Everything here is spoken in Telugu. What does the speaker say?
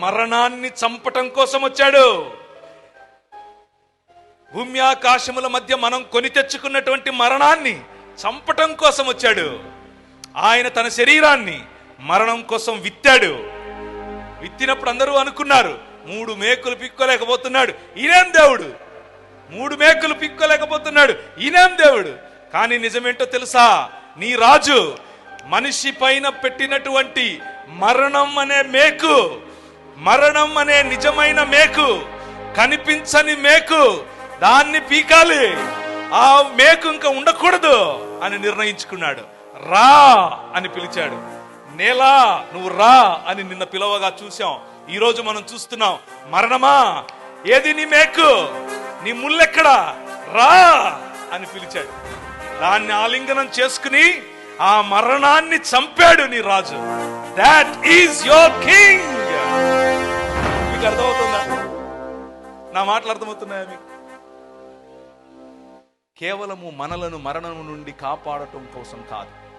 మరణాన్ని చంపటం కోసం వచ్చాడు. భూమి ఆకాశముల మధ్య మనం కొని తెచ్చుకున్నటువంటి మరణాన్ని చంపటం కోసం వచ్చాడు. ఆయన తన శరీరాన్ని మరణం కోసం విత్తాడు. విత్తినప్పుడు అందరూ అనుకున్నారు మూడు మేకులు పిక్కోలేకపోతున్నాడు ఈయనేం దేవుడు? మూడు మేకులు పిక్కోలేకపోతున్నాడు ఈయనేం దేవుడు? కానీ నిజమేంటో తెలుసా? నీ రాజు మనిషి పైన పెట్టినటువంటి మరణం అనే మేకు మరణం అనే నిజమైన మేకు కనిపించని మేకు దాన్ని పీకాలి. ఆ మేకు ఇంకా ఉండకూడదు అని నిర్ణయించుకున్నాడు. రా అని పిలిచాడు. నేలా నువ్వు రా అని నిన్న పిలవగా చూసాం ఈ రోజు మనం చూస్తున్నాం మరణమా? ఏది నీ మేకు? నీ ముళ్ళెక్కడా రా అని పిలిచాడు. దాన్ని ఆలింగనం చేసుకుని ఆ మరణాన్ని చంపాడు నీ రాజు. దాట్ ఈజ్ యోర్ కింగ్ మీకు అర్థమవుతుందా? నా మాటలు అర్థమవుతున్నాయా మీకు? కేవలము మనలను మరణం నుండి కాపాడటం కోసం కాదు.